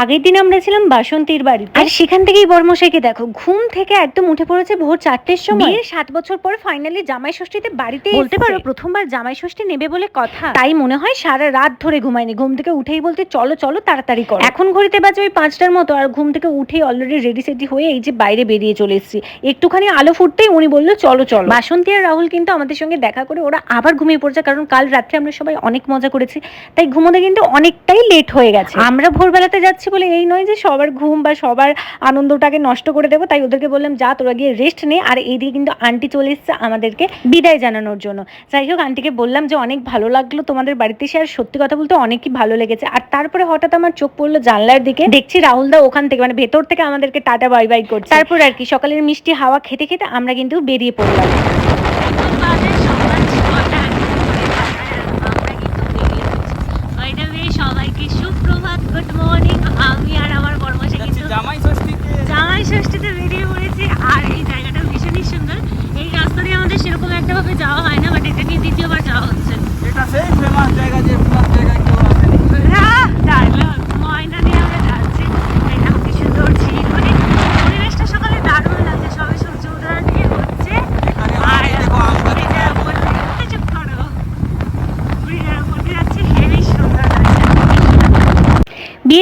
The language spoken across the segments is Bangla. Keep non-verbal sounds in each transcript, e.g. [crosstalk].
আগের দিন আমরা ছিলাম বাসন্তীর বাড়িতে। আর সেখান থেকেই বর্মশাইকে দেখো ঘুম থেকে একদম উঠে পড়েছে ভোর চারটের সময়। বিয়ের সাত বছর পর ফাইনালি জামাই ষষ্ঠীতে বাড়িতে বলতে পারো প্রথমবার জামাই ষষ্ঠী নেবে বলে কথা। তাই মনে হয় সারা রাত ধরে ঘুমায়নি। ঘুম থেকে উঠেই বলতে চলো চলো তাড়াতাড়ি করো। এখন ঘড়িতে বাজে ওই পাঁচটার মতো আর ঘুম থেকে উঠেই অলরেডি রেডি সেডি হয়ে এই যে বাইরে বেরিয়ে চলে এসেছি। একটুখানি আলো ফুটতেই উনি বলল চলো চলো। বাসন্তী আর রাহুল কিন্তু আমাদের সঙ্গে দেখা করে ওরা আবার ঘুমিয়ে পড়ছে কারণ কাল রাত্রে আমরা সবাই অনেক মজা করেছি। তাই ঘুমোতে কিন্তু অনেকটাই লেট হয়ে গেছে। আমরা ভোরবেলাতে যাচ্ছি বলে এই নয় যে সবার ঘুম বা সবার আনন্দটাকে নষ্ট করে দেবো, তাই ওদেরকে বললাম, যা, তোরা গিয়ে রেস্ট নে। আর এইদিকে কিন্তু আন্টি চলে এসছে আমাদেরকে বিদায় জানানোর জন্য। যাই হোক আন্টিকে বললাম যে, অনেক ভালো লাগল তোমাদের বাড়িতে এসে আর সত্যি কথা বলতে অনেকই ভালো লেগেছে। আর তারপরে হঠাৎ আমার চোখ পড়ল জানলার দিকে। দেখছি রাহুল দা ওখান থেকে মানে ভেতর থেকে আমাদেরকে টাটা, বাই বাই করছে। তারপর আর কি, সকালের মিষ্টি হাওয়া খেতে খেতে আমরা কিন্তু বেরিয়ে পড়লাম সবাইকে সুপ্রভাত গুড মর্নিং আমি আর আমার কর্মশালী কিন্তু জামাই ষষ্ঠীতে জামাই ষষ্ঠীতে বেরিয়ে পড়েছি আর এই জায়গাটা ভীষণই সুন্দর এই রাস্তা দিয়ে আমাদের সেরকম একটা ভাবে যাওয়া হয় না বাট এটা নিয়ে দ্বিতীয়বার যাওয়া হচ্ছে এটা সেই ফেমাস জায়গা যে ফেমাস জায়গায় কেউ আসেনি আহ, dialogue, ময়না নিয়ে আমরা যাচ্ছি এই দেখো কি সুন্দর ঝিল মানে পরিবেশটা সকালে দারুণ লাগছে সবে সূর্য উদয় দিয়ে হচ্ছে এখানে আর এই দেখো আম গাছ ব্রিজের উপর দিয়ে- চুপ করো। ব্রিজের উপর দিয়ে যাচ্ছে, হেবি সুন্দর লাগছে।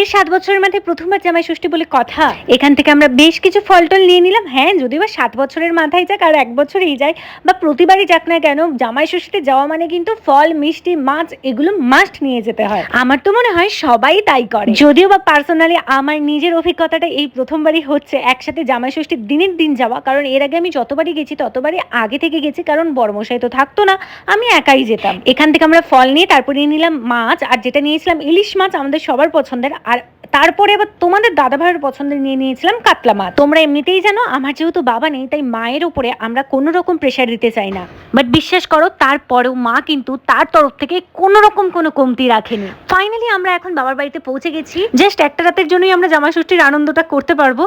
বিয়ের সাত বছরের মাথায় প্রথমবার জামাই ষষ্ঠী বলে কথা। এখান থেকে আমরা বেশ কিছু ফল টল নিয়ে নিলাম। হ্যাঁ যদিও বা সাত বছরের মাথায় যাক, আর এক বছরেই যায়, বা প্রতিবারই যাক না কেন, জামাই ষষ্ঠীতে যাওয়া মানে কিন্তু ফল, মিষ্টি, মাছ, এগুলো মাস্ট নিয়ে যেতে হয়। আমার তো মনে হয় সবাই তাই করে। যদিও বা পার্সোনালি আমার নিজের অভিজ্ঞতাটা এই প্রথমবারই হচ্ছে, একসাথে জামাই ষষ্ঠীর দিনের দিন যাওয়া, কারণ এর আগে আমি যতবারই গেছি, ততবারই আগে থেকে গেছি, কারণ বর্মশাই তো থাকতো না, আমি একাই যেতাম। এখান থেকে আমরা ফল নিয়ে তারপরে নিলাম মাছ, আর যেটা নিয়েছিলাম ইলিশ মাছ, আমাদের সবার পছন্দের আর তারপরে আবার তোমাদের দাদা ভাইয়ের পছন্দের নিয়ে নিয়েছিলাম কাতলা মাছ। তোমরা এমনিতেই জানো, আমার যেহেতু বাবা নেই, তাই মায়ের উপরে আমরা কোনো রকম প্রেশার দিতে চাই না। বাট বিশ্বাস করো, তারপরেও মা কিন্তু তার তরফ থেকে কোনো রকম কোনো কমতি রাখেনি। ফাইনালি আমরা এখন বাবার বাড়িতে পৌঁছে গেছি। জাস্ট একটা রাতের জন্যই আমরা জামা ষষ্ঠীর আনন্দটা করতে পারব।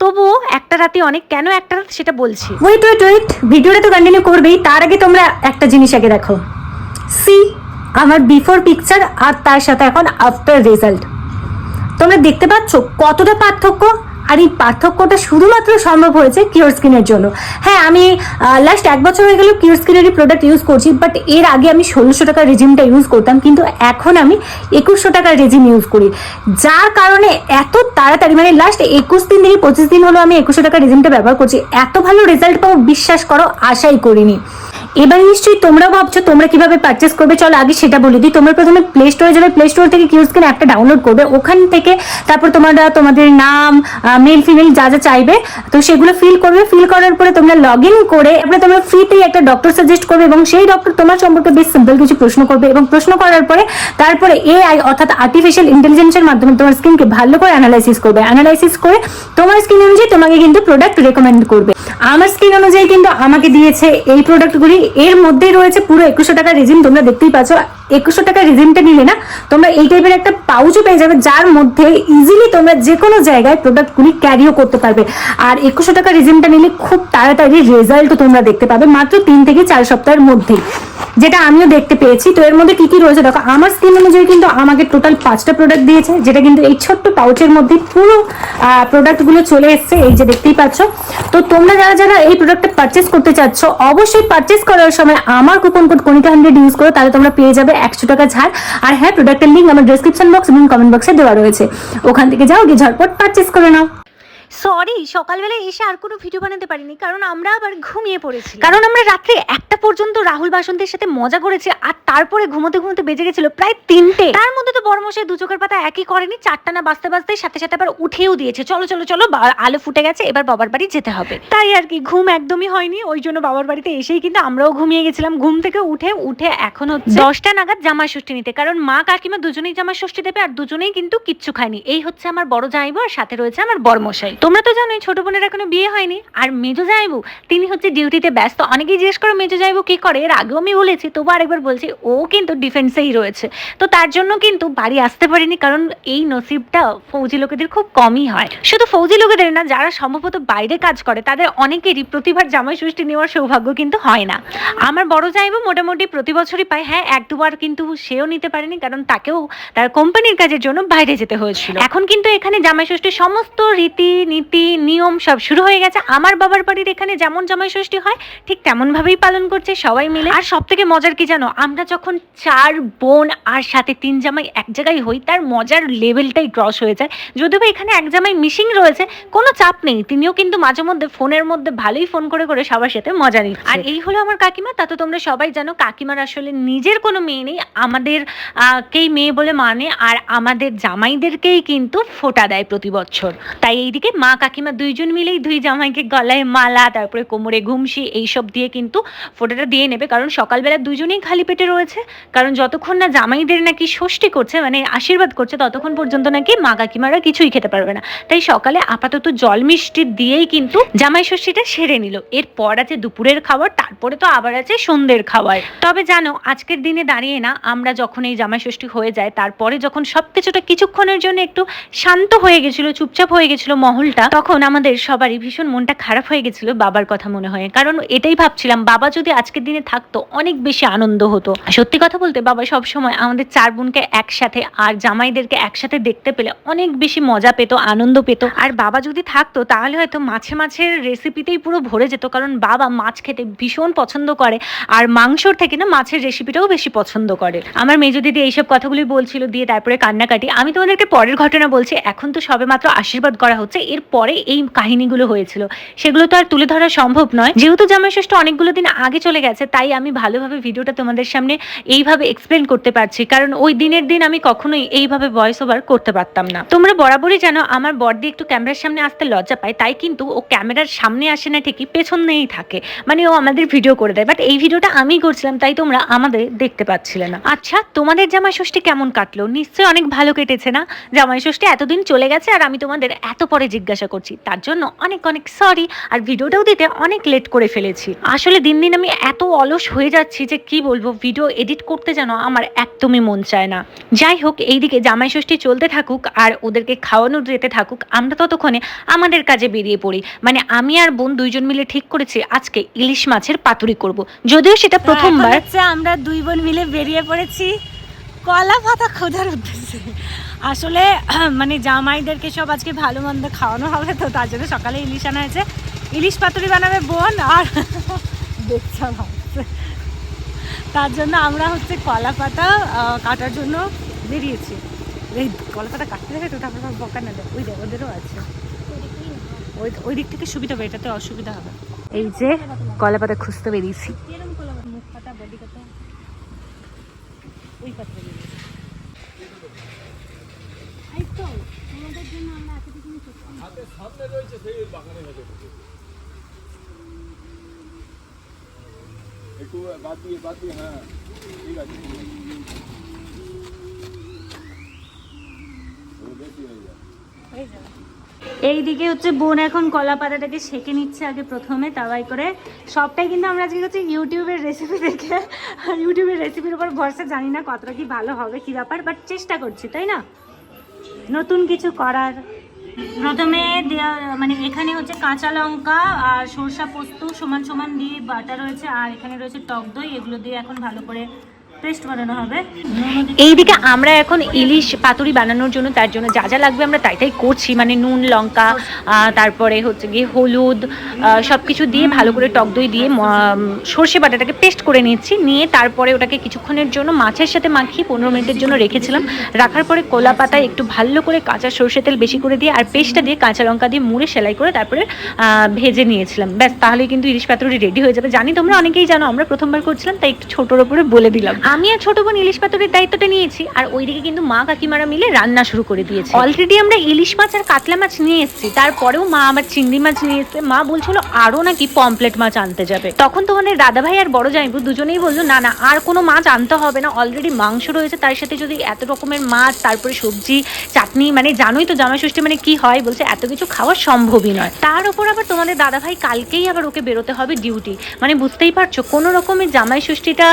তবুও একটা রাতে অনেক, কেন একটা রাত সেটা বলছি। ওয়েট ওয়েট ওয়েট ভিডিওটা তো কন্টিনিউ করবেই। তার আগে তোমরা একটা জিনিস আগে দেখো। সি আমার বিফোর পিকচার আর তার সাথে এখন আফটার রেজাল্ট তোমরা দেখতে পাচ্ছ কতটা পার্থক্য? আর এই পার্থক্যটা শুধুমাত্র সম্ভব হয়েছে কিওর স্কিনের জন্য। হ্যাঁ আমি লাস্ট এক বছর হয়ে গেল কিওর স্কিনেরই প্রোডাক্ট ইউজ করছি বাট এর আগে আমি ষোলোশো টাকার রেজিমটা ইউজ করতাম, কিন্তু এখন আমি একুশশো টাকার রেজিম ইউজ করি। যার কারণে এত তাড়াতাড়ি মানে লাস্ট একুশ দিন থেকে পঁচিশ দিন হলো আমি একুশশো টাকার রেজিমটা ব্যবহার করছি, এত ভালো রেজাল্ট পাবো বিশ্বাস করো, আশাই করিনি। এবার নিশ্চয়ই তোমরা ভাবছ তোমরা কীভাবে পারচেস করবে? চলো আগে সেটা বলে দিই। তোমরা প্রথমে প্লে স্টোরে যাবে। প্লে স্টোর থেকে কিউ স্ক্রিন অ্যাপটা ডাউনলোড করবে। ওখান থেকে তারপর তোমরা তোমাদের নাম মেল ফিমেল যা যা চাইবে, তো সেগুলো ফিল করবে। ফিল করার পরে তোমরা লগ ইন করে তারপরে তোমরা ফ্রিতেই একটা ডক্টর সাজেস্ট করবে এবং সেই ডক্টর তোমার সম্পর্কে বেশ সিম্পল কিছু প্রশ্ন করবে এবং প্রশ্ন করার পরে তারপরে এআই অর্থাৎ আর্টিফিশিয়াল ইন্টেলিজেন্সের মাধ্যমে তোমার স্কিনকে ভালো করে অ্যানালাইসিস করবে। অ্যানালাইসিস করে তোমার স্কিন অনুযায়ী তোমাকে কিন্তু প্রোডাক্ট রেকমেন্ড করবে। আমার স্কিন অনুযায়ী কিন্তু আমাকে দিয়েছে এই প্রোডাক্টগুলি এর মধ্যেই রয়েছে পুরো একুশশো টাকার রেজিম, তোমরা দেখতেই পাচ্ছ। একুশশো টাকার রেজিমটা নিলে না, তোমরা এই টাইপের একটা পাউচও পেয়ে যাবে, যার মধ্যে ইজিলি তোমরা যে কোনো জায়গায় প্রোডাক্টগুলি ক্যারিও করতে পারবে। আর একুশশো টাকার রেজিমটা নিলে খুব তাড়াতাড়ি রেজাল্টও তোমরা দেখতে পাবে, মাত্র তিন থেকে চার সপ্তাহের মধ্যেই। যেটা আমিও দেখতে পেয়েছি। তো এর মধ্যে কি কি রয়েছে? দেখো, আমার স্কিন অনুযায়ী কিন্তু আমাকে টোটাল পাঁচটা প্রোডাক্ট দিয়েছে, যেটা কিন্তু এই ছোট্ট পাউচের মধ্যে পুরো প্রোডাক্টগুলো চলে এসছে, এই যে দেখতেই পাচ্ছ। তো তোমরা যারা যারা এই প্রোডাক্টটা পারচেস করতে চাচ্ছ, অবশ্যই পারচেস করার সময় আমার coupon code Konika hundred use করো, তাহলে তোমরা পেয়ে যাবে একশো টাকা ছাড়। আর হ্যাঁ প্রোডাক্টের লিঙ্ক আমার ডেসক্রিপশন বক্স এবং কমেন্ট বক্সে দেওয়া রয়েছে। ওখান থেকে যাও, গিয়ে ঝটপট পারচেস করে নাও। সরি সকালবেলা এসে আর কোনো ভিডিও বানাতে পারিনি কারণ আমরা আবার ঘুমিয়ে পড়েছি। কারণ আমরা রাত্রে একটা পর্যন্ত রাহুল বাসন্তের সাথে মজা করেছি আর তারপরে ঘুমোতে ঘুমোতে বেজে গেছিল প্রায় তিনটে। তার মধ্যে তো বড়মশাই দু চোখের পাতা একই করেনি চারটা না বাজতে বাজতে সাথে সাথে আবার উঠেও দিয়েছে। চলো চলো চলো আলো ফুটে গেছে এবার বাবার বাড়ি যেতে হবে। তাই আর কি ঘুম একদমই হয়নি ওই জন্য বাবার বাড়িতে এসেই কিন্তু আমরাও ঘুমিয়ে গেছিলাম। ঘুম থেকে উঠে উঠে এখন হচ্ছে দশটা নাগাদ জামা ষষ্ঠী নিতে কারণ মা কাকিমা দুজনেই জামা ষষ্ঠী দেবে আর দুজনেই কিন্তু কিচ্ছু খায়নি। এই হচ্ছে আমার বড় জামাইবু আর সাথে রয়েছে আমার বড়মশাই। তোমরা তো জানোই ছোট বোনের এখনও বিয়ে হয়নি। আর মেজো জামাইবু তিনি হচ্ছে ডিউটিতে ব্যস্ত। অনেকেই জিজ্ঞেস করো মেজো জামাইবু কি করে? এর আগেও আমি বলেছি তবু আরেকবার বলছি ও কিন্তু ডিফেন্সেই রয়েছে। তো তার জন্য কিন্তু বাড়ি আসতে পারেনি কারণ এই নসিবটা ফৌজি লোকেদের খুব কমই হয়। শুধু ফৌজি লোকেদের না যারা সম্ভবত বাইরে কাজ করে তাদের অনেকেরই প্রতিভার জামাই ষষ্ঠী নেওয়ার সৌভাগ্য কিন্তু হয় না। আমার বড় জামাইবু মোটামুটি প্রতি বছরই পায়। হ্যাঁ এক দুবার কিন্তু সেও নিতে পারেনি কারণ তাকেও তার কোম্পানির কাজের জন্য বাইরে যেতে হয়েছিল। এখন কিন্তু এখানে জামাই ষষ্ঠীর সমস্ত রীতি নীতি, নিয়ম সব শুরু হয়ে গেছে। আমার বাবার বাড়ির এখানে যেমন জামাই ষষ্ঠী হয়, ঠিক তেমন ভাবেই পালন করছে সবাই মিলে। আর সব থেকে মজার কি জানো? আমরা যখন চার বোন আর সাথে তিন জামাই এক জায়গায় হই, তার মজার লেভেলটাই ক্রস হয়ে যায়। যদিও এখানে এক জামাই মিসিং রয়েছে, কোনো চাপ নেই। তিনিও কিন্তু মাঝে মধ্যে ফোনের মধ্যে ভালোই ফোন করে করে সবার সাথে মজা নিচ্ছে। আর এই হলো আমার কাকিমা, তা তো তোমরা সবাই জানো, কাকিমার আসলে নিজের কোনো মেয়ে নেই, আমাদের কেই মেয়ে বলে মানে আর আমাদের জামাইদেরকেই কিন্তু ফোটা দেয় প্রতি বছর। তাই এইদিকে মা কাকিমা দুইজন মিলেই দুই জামাইকে গলায় মালা, তারপরে কোমরে ঘুমসি, এইসব দিয়ে কিন্তু ফোটাটা দিয়ে নেবে। কারণ সকালবেলা দুজনেই খালি পেটে রয়েছে। কারণ যতক্ষণ না জামাইদের নাকি ষষ্ঠী করছে মানে আশীর্বাদ করছে, ততক্ষণ পর্যন্ত নাকি মা কাকিমারা কিছুই খেতে পারবে না। তাই সকালে আপাতত জল মিষ্টি দিয়েই কিন্তু জামাই ষষ্ঠীটা সেরে নিল। এরপর আছে দুপুরের খাবার তারপরে তো আবার আছে সন্ধ্যের খাবার তবে জানো, আজকের দিনে দাঁড়িয়ে না, আমরা যখন এই জামাই ষষ্ঠী হয়ে যায়, তারপরে যখন সব কিছুটা কিছুক্ষণের জন্য একটু শান্ত হয়ে গেছিল, চুপচাপ হয়ে গেছিল মহলটা তখন আমাদের সবারই ভীষণ মনটা খারাপ হয়ে গেছিল বাবার কথা মনে হয়। কারণ এটাই ভাবছিলাম, বাবা যদি আজকের দিনে থাকতো, অনেক বেশি আনন্দ হতো। সত্যি কথা বলতে বাবা সব সময় আমাদের চার বোনকে একসাথে আর জামাইদেরকে একসাথে দেখতে পেলে অনেক বেশি মজা পেত, আনন্দ পেত। আর বাবা যদি থাকতো, তাহলে হয়তো মাছে মাছের রেসিপিতেই পুরো ভরে যেত, কারণ বাবা মাছ খেতে ভীষণ পছন্দ করে, আর মাংসর থেকে না মাছের রেসিপিটাও বেশি পছন্দ করে। আমার মেজো দিদি এইসব কথাগুলি বলছিল, দিয়ে তারপরে কান্নাকাটি। আমি তোমাদেরকে পরের ঘটনা বলছি, এখন তো সবে মাত্র আশীর্বাদ করা হচ্ছে, এর পরে এই কাহিনীগুলো হয়েছিল। সেগুলো তো আর তুলে ধরা সম্ভব নয়। যেহেতু জামাই ষষ্ঠ অনেকগুলো দিন আগে চলে গেছে, তাই আমি ভালোভাবে ভিডিওটা তোমাদের সামনে এইভাবে এক্সপ্লেন করতে পারছি। কারণ ওই দিনের দিন আমি কখনোই এইভাবে ভয়েস ওভার করতে পারতাম না। তোমরা বরাবরই জানো, আমার বর্দি একটু ক্যামেরার সামনে আসতে লজ্জা পায়, তাই কিন্তু ও ক্যামেরার সামনে আসে না ঠিকই পেছনেই থাকে। মানে ও আমাদের ভিডিও করে দেয় বাট এই ভিডিওটা আমি করছিলাম, তাই তোমরা আমাদের দেখতে পাচ্ছিলে না। আচ্ছা তোমাদের জামাই ষষ্ঠী কেমন কাটলো? নিশ্চয়ই অনেক ভালো কেটেছে না? জামাই ষষ্ঠী এতদিন চলে গেছে, আর আমি তোমাদের এত পরে জিজ্ঞাসা করছি তার জন্য অনেক অনেক সরি আর ভিডিওটাও দিতে অনেক লেট করে ফেলেছি। আসলে দিন দিন আমি এত অলস হয়ে যাচ্ছি যে কি বলব ভিডিও এডিট করতে যেন আমার একদমই মন চায় না। যাই হোক এইদিকে জামাই ষষ্ঠী চলতে থাকুক আর ওদেরকে খাওয়ানো যেতে থাকুক আমরা ততক্ষণে আমাদের কাজে বেরিয়ে পড়ি। মানে আমি আর বোন দুইজন মিলে ঠিক করেছি আজকে ইলিশ মাছের পাতুরি করব। যদিও সেটা প্রথমবার। আমরা দুই বোন মিলে বেরিয়ে পড়েছি। কলা পাতা খোঁজার উদ্দেশ্যে। আসলে [clears throat] মানে জামাইদেরকে সব আজকে ভালো মন্দ খাওয়ানো হবে, তো তার জন্য সকালে ইলিশ আনা হয়েছে। ইলিশ পাতুরি বানাবে বোন আর [laughs] দেখছা ভাবছে তার জন্য আমরা হচ্ছে কলা পাতা কাটার জন্য বেরিয়েছি। এই কলা পাতা কাটতে দেবে তো তারপর বকা না দেয়। ওই দেখ, ওদেরও আছে। ওই ওই দিক থেকে সুবিধা হবে এটাতে অসুবিধা হবে। এই যে কলা পাতা খুঁজতে বেরিয়েছি। মুখ পাতা, বডি পাতা? ওই পাতা। একটু বাদ দিয়ে বাদ দিয়ে হ্যাঁ। ঠিক আছে ও বেশি যায় এইদিকে হচ্ছে বোন এখন কলা পাতাটাকে সেঁকে নিচ্ছে আগে প্রথমে তাওয়াই করে। সবটাই কিন্তু আমরা আজকে হচ্ছে ইউটিউবের রেসিপি দেখে আর ইউটিউবের রেসিপির উপর ভরসা জানি না কতটা কি ভালো হবে কি ব্যাপার বাট চেষ্টা করছি তাই না? নতুন কিছু করার প্রথমে দেওয়া মানে এখানে হচ্ছে কাঁচা লঙ্কা আর সরষা পোস্ত সমান সমান দিয়ে বাটা রয়েছে, আর এখানে রয়েছে টক দই, এগুলো দিয়ে এখন ভালো করে পেস্ট বানানো হবে। এইদিকে আমরা এখন ইলিশ পাতুরি বানানোর জন্য, তার জন্য যা যা লাগবে আমরা তাই তাই করছি। মানে নুন, লঙ্কা তারপরে হচ্ছে গিয়ে হলুদ সব কিছু দিয়ে ভালো করে টক দই দিয়ে সর্ষে বাটাটাকে পেস্ট করে নিচ্ছি নিয়ে তারপরে ওটাকে কিছুক্ষণের জন্য মাছের সাথে মাখিয়ে পনেরো মিনিটের জন্য রেখেছিলাম। রাখার পরে কলা পাতায় একটু ভালো করে কাঁচা সর্ষে তেল বেশি করে দিয়ে আর পেস্টটা দিয়ে কাঁচা লঙ্কা দিয়ে মুড়ে সেলাই করে তারপরে ভেজে নিয়েছিলাম। ব্যাস তাহলে কিন্তু ইলিশ পাতুরি রেডি হয়ে যাবে। জানি তোমরা অনেকেই জানো, আমরা প্রথমবার করছিলাম, তাই একটু ছোটোর ওপরে বলে দিলাম। আমি আর ছোট বোন ইলিশ পাতুরির দায়িত্বটা নিয়েছি, আর ওইদিকে কিন্তু মা কাকিমারা মিলে রান্না শুরু করে দিয়েছে। অলরেডি আমরা ইলিশ মাছ আর কাতলা মাছ নিয়ে এসেছি, তারপরেও মা আবার চিংড়ি মাছ নিয়ে এসছে। মা বলছিল আরও নাকি পমপ্লেট মাছ আনতে যাবে। তখন তোমাদের দাদা ভাই আর বড় জামাইবু দুজনেই বলল, না না, আর কোনো মাছ আনতে হবে না অলরেডি মাংস রয়েছে, তার সাথে যদি এত রকমের মাছ, তারপরে সবজি, চাটনি মানে জানোই তো জামাই ষষ্ঠী মানে কি হয়, বলছে এত কিছু খাওয়া সম্ভবই নয়। তার উপর আবার তোমাদের দাদা ভাই কালকেই আবার ওকে বেরোতে হবে ডিউটি মানে বুঝতেই পারছ, কোনো রকমের জামাই ষষ্ঠীটা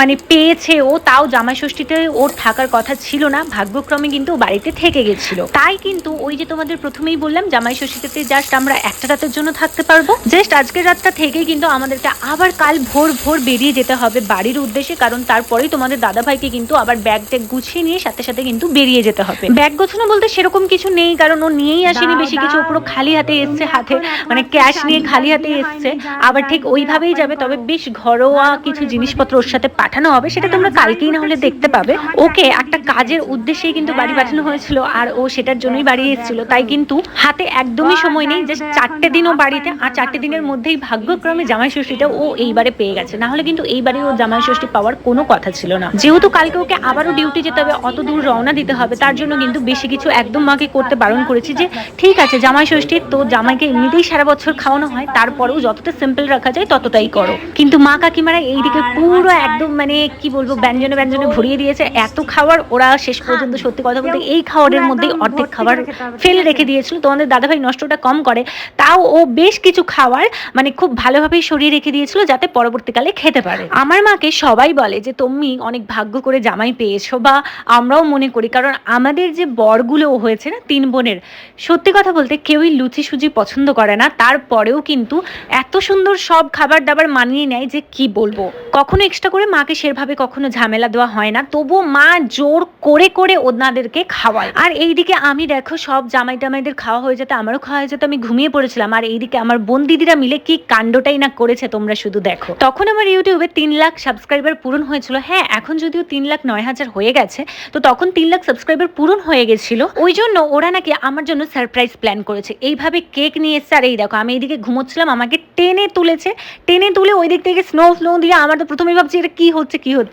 মানে পেয়েছে ও তাও জামাই ষষ্ঠীতে ওর থাকার কথা ছিল না ভাগ্যক্রমে কিন্তু ও বাড়িতে থেকে গেছিল। তাই কিন্তু ওই যে তোমাদের প্রথমেই বললাম জামাই ষষ্ঠীতে জাস্ট আমরা একটা রাতের জন্য থাকতে পারব। জাস্ট আজকের রাতটা থেকেই কিন্তু আমাদেরকে আবার কাল ভোর ভোর বেরিয়ে যেতে হবে বাড়ির উদ্দেশ্যে কারণ তারপরেই তোমাদের দাদা ভাইকে কিন্তু আবার ব্যাগ ট্যাগ গুছিয়ে নিয়ে সাথে সাথে কিন্তু বেরিয়ে যেতে হবে। ব্যাগ গোছানো বলতে সেরকম কিছু নেই কারণ ও নিয়েই আসেনি বেশি কিছু পুরো খালি হাতে এসছে হাতে মানে ক্যাশ নিয়ে খালি হাতে এসছে। আবার ঠিক ওইভাবেই যাবে তবে বেশ ঘরোয়া কিছু জিনিসপত্র ওর সাথে পাঠানো হবে সেটা তোমরা কালকেই না হলে দেখতে পাবে। ওকে একটা কাজের উদ্দেশ্যেই কিন্তু বাড়ি পাঠানো হয়েছিল আর ও সেটার জন্যই বাড়ি এসেছিল। তাই কিন্তু হাতে একদমই সময় নেই, জাস্ট চারটে দিনও বাড়িতে আর চারটে দিনের মধ্যেই ভাগ্যক্রমে জামাই ষষ্ঠীটা ও এইবারে পেয়ে গেছে। না হলে কিন্তু এইবারে ও জামাই ষষ্ঠী পাওয়ার কোনো কথা ছিল না। যেহেতু কালকে ওকে আবারও ডিউটি যেতে হবে, অত দূর রওনা দিতে হবে, তার জন্য কিন্তু বেশি কিছু একদম মাকে করতে বারণ করেছি যে, ঠিক আছে জামাই ষষ্ঠী, তো জামাইকে এমনিতেই সারা বছর খাওয়ানো হয়, তারপরেও যতটা সিম্পল রাখা যায় ততটাই করো। কিন্তু মা কাকিমারা এইদিকে পুরো একদম মানে কি বলব ব্যঞ্জনে ব্যঞ্জনে ভরিয়ে দিয়েছে এত খাবার ওরা শেষ পর্যন্ত সত্যি কথা বলতে এই খাবারের মধ্যেই অর্ধেক খাবার ফেলে রেখে দিয়েছিল। তোমাদের দাদাভাই নষ্টটা কম করে তাও ও বেশ কিছু খাবার মানে খুব ভালোভাবেই সরিয়ে রেখে দিয়েছিল যাতে পরবর্তীকালে খেতে পারে। আমার মাকে সবাই বলে যে তুমি অনেক ভাগ্য করে জামাই পেয়েছ বা আমরাও মনে করি। কারণ আমাদের যে বরগুলো হয়েছে না তিন বোনের সত্যি কথা বলতে কেউই লুচি সুজি পছন্দ করে না। তারপরেও কিন্তু এত সুন্দর সব খাবার দাবার মানিয়ে নেয় যে কি বলব? কখনো এক্সট্রা করে মাকে সেভাবে কখনো ঝামেলা দেওয়া হয় না। তবুও মা জোর করে করে ওনাদেরকে খাওয়ায়। আর এইদিকে আমি দেখো সব জামাই টামাইদের খাওয়া হয়ে যেতে, আমারও খাওয়া হয়ে যেত, আমি ঘুমিয়ে পড়েছিলাম। আর এইদিকে আমার বোন দিদিরা মিলে কি কাণ্ডটাই না করেছে তোমরা শুধু দেখো। তখন আমার ইউটিউবে তিন লাখ সাবস্ক্রাইবার পূরণ হয়েছিল। হ্যাঁ এখন যদিও তিন লাখ নয় হাজার হয়ে গেছে, তো তখন তিন লাখ সাবস্ক্রাইবার পূরণ হয়ে গেছিল। ওই জন্য ওরা নাকি আমার জন্য সারপ্রাইজ প্ল্যান করেছে। এইভাবে কেক নিয়ে এসছে, আর এই দেখো, আমি এইদিকে ঘুমোচ্ছিলাম, আমাকে টেনে তুলেছে। টেনে তুলে ওই দিক থেকে স্নো ফ্লো দিয়ে আমার তো প্রথমেই ভাবছি, এটা কি হচ্ছে কি হচ্ছে?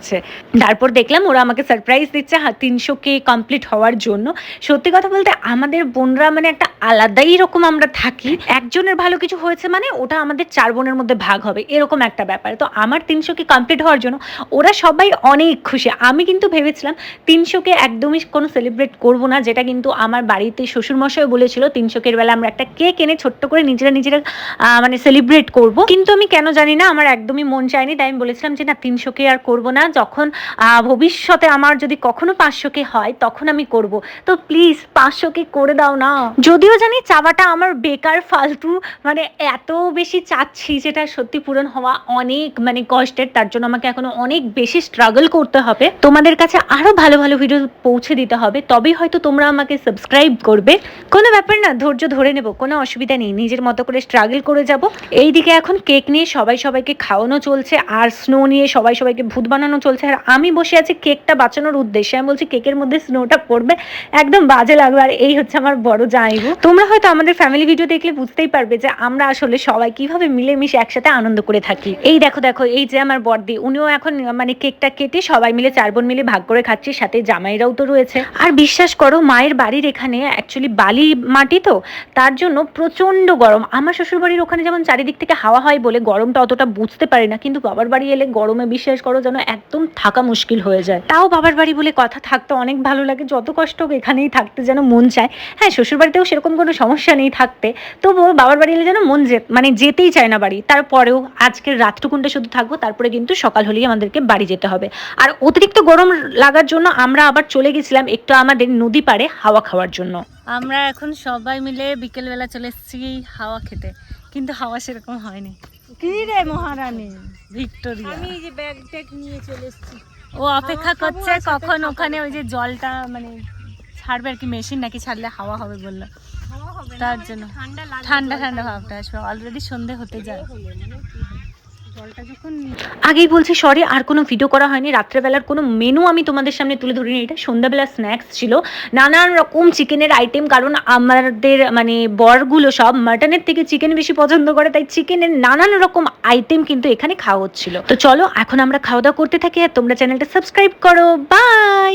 তারপর দেখলাম ওরা আমাকে সারপ্রাইজ দিচ্ছে হ্যাঁ তিনশো কে কমপ্লিট হওয়ার জন্য। সত্যি কথা বলতে আমাদের বোনরা মানে একটা আলাদাই রকম আমরা থাকি। একজনের ভালো কিছু হয়েছে মানে ওটা আমাদের চার বোনের মধ্যে ভাগ হবে, এরকম একটা ব্যাপার। তো আমার তিনশো কে কমপ্লিট হওয়ার জন্য ওরা সবাই অনেক খুশি। আমি কিন্তু ভেবেছিলাম তিনশোকে একদমই কোনো সেলিব্রেট করব না, যেটা কিন্তু আমার বাড়িতে শ্বশুরমশাই বলেছিল তিনশোকের বেলা আমরা একটা কেক এনে ছোট্ট করে নিজেরা নিজেরা মানে সেলিব্রেট করব। কিন্তু আমি কেন জানি না, আমার একদমই মন চায়নি, তাই আমি বলেছিলাম যে না তিনশোকে আর করব না। যখন আহ, ভবিষ্যতে আমার যদি কখনো পাঁচশোকে হয় তখন আমি করব। তো প্লিজ পাঁচশোকে করে দাও না। যদিও জানি চাওয়াটা আমার বেকার ফালতু মানে এত বেশি চাচ্ছি যেটা সত্যি পূরণ হওয়া অনেক মানে কষ্টের তার জন্য আমাকে এখনও অনেক বেশি স্ট্রাগল করতে হবে। তোমাদের কাছে আরও ভালো ভালো ভিডিও পৌঁছে দিতে হবে তবেই হয়তো তোমরা আমাকে সাবস্ক্রাইব করবে। কোনো ব্যাপার না ধৈর্য ধরে নেব কোনো অসুবিধা নেই নিজের মতো করে স্ট্রাগল করে যাব। এইদিকে এখন কেক নিয়ে সবাই সবাইকে খাওয়ানো চলছে আর স্নো নিয়ে সবাই সবাইকে ভূত বানানো চলছে। আর আমি বসে আছি কেকটা বাঁচানোর উদ্দেশ্যে। আমি বলছি, কেকের মধ্যে স্নোটা পড়বে। একদম বাজে লাগবে। আর এই হচ্ছে আমার বড় জামাইবু তোমরা হয়তো আমাদের ফ্যামিলি ভিডিও দেখলে বুঝতেই পারবে যে আমরা আসলে সবাই কীভাবে মিলেমিশে একসাথে আনন্দ করে থাকি। এই দেখো দেখো, এই যে আমার বড়দি উনিও এখন মানে কেকটা কেটে সবাই মিলে চার বোন মিলে ভাগ করে খাচ্ছি, সাথে জামাইরাও তো রয়েছে। আর বিশ্বাস করো, মায়ের বাড়ির এখানে অ্যাকচুয়ালি বালি মাটি তো, তার জন্য প্রচণ্ড গরম। আমার শ্বশুর বাড়ির ওখানে যেমন চারিদিক থেকে হাওয়া হয় বলে গরমটা অতটা বুঝতে পারি না, কিন্তু বাবার বাড়ি এলে গরমে বিশ্বাস করো যেন একদম থাকা মুশকিল হয়ে যায়। তাও বাবার বাড়ি বলে কথা থাকতে অনেক ভালো লাগে, যত কষ্ট হোক এখানেই থাকতে যেন মন চায়। হ্যাঁ শ্বশুর বাড়িতেও সেরকম কোনো সমস্যা নেই থাকতে, তবুও বাবার বাড়ি এলে যেন মন যে মানে যেতেই চায় না বাড়ি। তারপরেও আজকের রাতটুকুনটা শুধু থাকব, তারপরে কিন্তু সকাল হলেই আমাদেরকে বাড়ি যেতে হবে। আর অতিরিক্ত গরম লাগার জন্য আমরা আবার চলে গেছিলাম একটু আমাদের নদী পাড়ে হাওয়া খাওয়ার জন্য। আমরা এখন সবাই মিলে বিকেলবেলা চলে এসেছি হাওয়া খেতে, কিন্তু হাওয়া সেরকম হয়নি। কি রে মহারানী? ভিক্টোরিয়া। আমি যে ব্যাগ ট্যাগ নিয়ে চলে এসেছি। ও অপেক্ষা করছে কখন ওখানে ওই যে জলটা মানে ছাড়বে আর কি মেশিন নাকি ছাড়লে হাওয়া হবে বলল। তার জন্য। ঠান্ডা ঠান্ডা ভাবটা আসবে। অলরেডি সন্ধে হতে যায়। আগেই বলছি সরি আর কোনো ভিডিও করা হয়নি। রাত্রেবেলার কোনো মেনু আমি তোমাদের সামনে তুলে ধরিনি। এটা সন্ধ্যাবেলা স্ন্যাক্স ছিল। নানান রকম চিকেনের আইটেম কারণ আমাদের মানে বরগুলো সব মাটনের থেকে চিকেন বেশি পছন্দ করে, তাই চিকেনের নানান রকম আইটেম কিন্তু এখানে খাওয়া হচ্ছিল। তো চলো, এখন আমরা খাওয়া দাওয়া করতে থাকি, আর তোমরা চ্যানেলটা সাবস্ক্রাইব করো। বাই